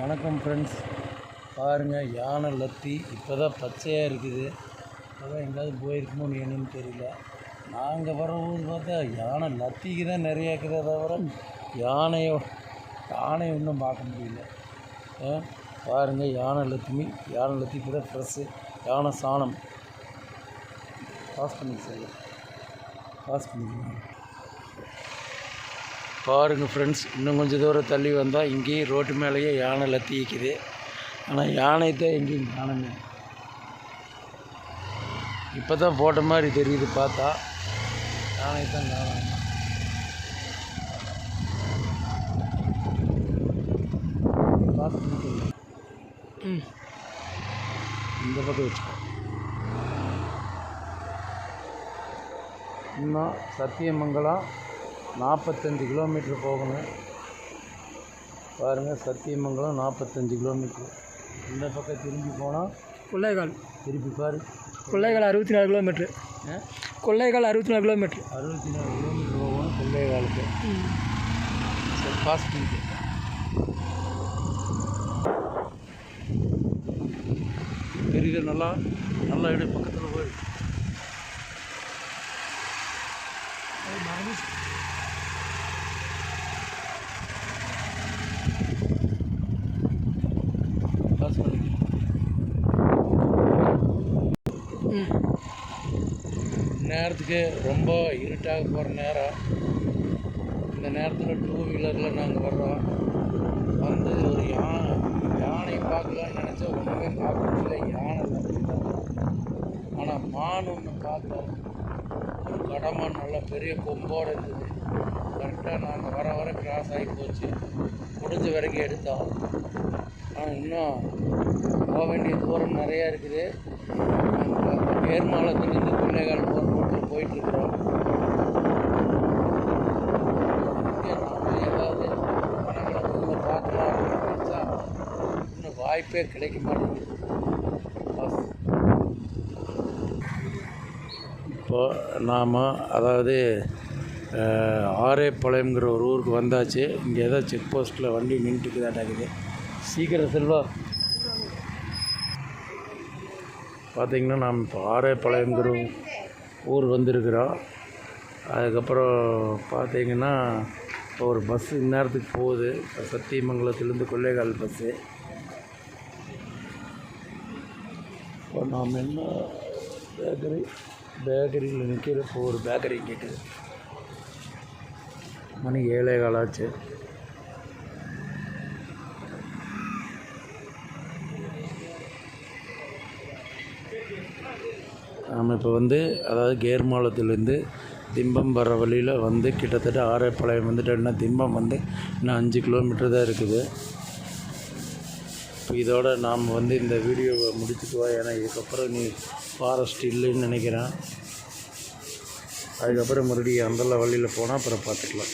வணக்கம் ஃப்ரெண்ட்ஸ் பாருங்கள் யானை லத்தி இப்போ தான் பச்சையாக இருக்குது. அதான் எங்கேயாவது போயிருக்குமோன்னு என்னன்னு தெரியல. நாங்கள் வரும்போது பார்த்தா யானை லத்திக்கு தான் நிறையா இருக்குதே. தவிர யானையோ யானை ஒன்றும் பார்க்க முடியல. ஆ, யானை லத்தி யானை லத்தி இப்போ தான் ஃப்ரெஷ்ஷு யானை சாணம். பாஸ் பண்ணி சார் பாஸ் பண்ணிக்கலாம் பாருங்கள் ஃப்ரெண்ட்ஸ் இன்னும் கொஞ்சம் தூரம் தள்ளி வந்தால் இங்கேயும் ரோட்டு மேலேயே யானை லத்திக்குது ஆனால் யானை தான் எங்கேயும் காணுங்க இப்போ தான் போட்ட மாதிரி தெரியுது பார்த்தா. யானை தான் காணும் இந்த பக்கம் வச்சுக்கோ. இன்னும் சத்தியமங்கலம் நாற்பத்தஞ்சு கிலோமீட்டர் போகணும். பாருங்கள் சத்தியமங்கலம் நாற்பத்தஞ்சு கிலோமீட்ரு இந்த பக்கம் திரும்பி போனால் கொள்ளைகால் திருப்பி பாரு. கொள்ளைகால் அறுபத்தி நாலு கிலோமீட்ரு ஆ? கொள்ளைகால் அறுபத்தி நாலு கிலோமீட்ரு அறுபத்தி நாலு கிலோமீட்டர் போகணும் கொள்ளைய காலத்து சரி பாஸ் பண்ணிட்டு. தெரியுது நல்லா நல்லா இடு பக்கத்தில் போய் பாஸ் பண்ணிட்டு நேரத்துக்கு ரொம்ப இருட்டாக போகிற நேரம். இந்த நேரத்தில் டூ வீலரில் நாங்கள் வர்றோம். வந்து ஒரு யானை யானை பார்க்கலான்னு நினச்சா ஒன்றுமே பார்க்க முடியல யானை ஆனால் மான் ஒன்று பார்த்தோம் ஒரு கடமான் நல்லா பெரிய கொம்போடு இருந்தது. கரெக்டாக நாங்கள் வர வர கிராஸ் ஆகி போச்சு. முடிஞ்ச வரைக்கும் எடுத்தோம். ஆனால் இன்னும் போக வேண்டிய தூரம் நிறையா இருக்குது. நாங்கள் அந்த கொள்ளைகால் போகிற ரோட்டில் போயிட்டுருக்குறோம். இங்கே ஏதாவது பணங்களை பார்க்கலாம் நினச்சா இன்னும் வாய்ப்பே கிடைக்க மாட்டேங்குது. பஸ். இப்போ நாம் அதாவது ஆரேப்பாளையம்ங்கிற ஒரு ஊருக்கு வந்தாச்சு. இங்கே ஏதோ செக் போஸ்ட்டில் வண்டி நின்றுட்டு நின்றுக்குதாட்டாக்குது சீக்கிரம் செல்வா. பார்த்திங்கன்னா நாம் இப்போ ஆரேப்பாளையம்ங்கிற ஊர் வந்திருக்கிறோம். அதுக்கப்புறம் பார்த்திங்கன்னா இப்போ ஒரு பஸ்ஸு இந்நேரத்துக்கு போகுது. சத்தியமங்கலத்துலேருந்து கொள்ளைகால் பஸ்ஸு இப்போ நாம் என்ன பேக்கரி பேக்கரியில் நிற்கிற இப்போ ஒரு பேக்கரி கேட்குது மணி ஏழே காலாச்சு நம்ம நாம் இப்போ வந்து அதாவது கேர்மாலத்துலேருந்து திம்பம் வர வழியில் வந்து கிட்டத்தட்ட ஆரேப்பாளையம் வந்துட்டோம்னா திம்பம் வந்து இன்னும் அஞ்சு கிலோமீட்டர் தான் இருக்குது. இப்போ இதோட நாம் வந்து இந்த வீடியோவை முடிச்சுக்குவோம் ஏன்னா இதுக்கப்புறம் நீ ஃபாரஸ்ட் இல்லைன்னு நினைக்கிறேன். அதுக்கப்புறம் மறுபடியும் அந்த வழியில் போனால் அப்புறம் பார்த்துக்கலாம்.